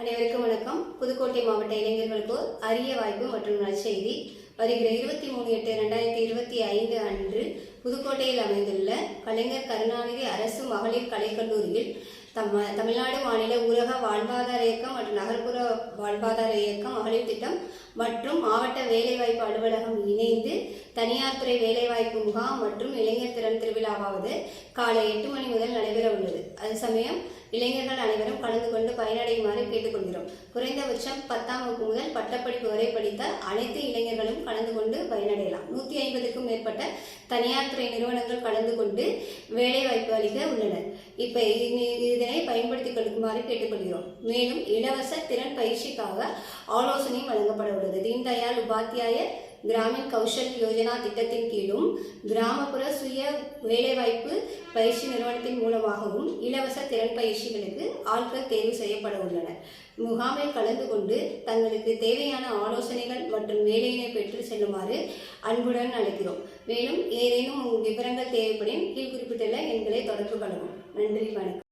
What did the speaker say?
அனைவருக்கும் வணக்கம். புதுக்கோட்டை மாவட்ட இளைஞர்களுக்கு அரிய வாய்ப்பு மற்றும் நற்செய்தி. வருகிற இருபத்தி மூணு எட்டு ரெண்டாயிரத்தி இருபத்தி ஐந்து அன்று புதுக்கோட்டையில் அமைந்துள்ள கலைஞர் கருணாநிதி அரசு மகளிர் கலைக்கல்லூரியில் தம் தமிழ்நாடு மாநில ஊரக வாழ்வாதார இயக்கம் மற்றும் நகர்ப்புற வாழ்வாதார இயக்கம் மகளிர் திட்டம் மற்றும் மாவட்ட வேலைவாய்ப்பு அலுவலகம் இணைந்து தனியார் துறை வேலைவாய்ப்பு முகாம் மற்றும் இளைஞர் திறன் திருவிழாவாவது காலை எட்டு மணி முதல் நடைபெற உள்ளது. அது சமயம் இளைஞர்கள் அனைவரும் கலந்து கொண்டு பயனடையுமாறு கேட்டுக்கொள்கிறோம். குறைந்தபட்சம் பத்தாம் வகுப்பு முதல் பட்டப்படிப்பு வரை படித்த அனைத்து இளைஞர்களும் கலந்து கொண்டு பயனடையலாம். நூற்றி ஐம்பதுக்கும் மேற்பட்ட தனியார் துறை நிறுவனங்கள் கலந்து கொண்டு வேலைவாய்ப்பு அளிக்க உள்ளனர். இப்போ இதனை பயன்படுத்திக் கொள்ளுமாறு கேட்டுக்கொள்கிறோம். மேலும் இலவச திறன் பயிற்சிக்காக ஆலோசனையும் வழங்கப்பட உள்ளது. தீன் தயாள் உபாத்தியாய கிராமின் கௌஷல் யோஜனா திட்டத்தின் கீழும் கிராமப்புற சுய வேலைவாய்ப்பு பயிற்சி நிறுவனத்தின் மூலமாகவும் இலவச திறன் பயிற்சிகளுக்கு ஆட்கள் தேர்வு செய்யப்பட உள்ளனர். முகாமில் கலந்து கொண்டு தங்களுக்கு தேவையான ஆலோசனைகள் மற்றும் வேலையினை பெற்று செல்லுமாறு அன்புடன் அழைக்கிறோம். மேலும் ஏதேனும் விவரங்கள் தேவைப்படும் கீழ் குறிப்பிட்டுள்ள எண்களை தொடர்பு கொள்ளவும். நன்றி வணக்கம்.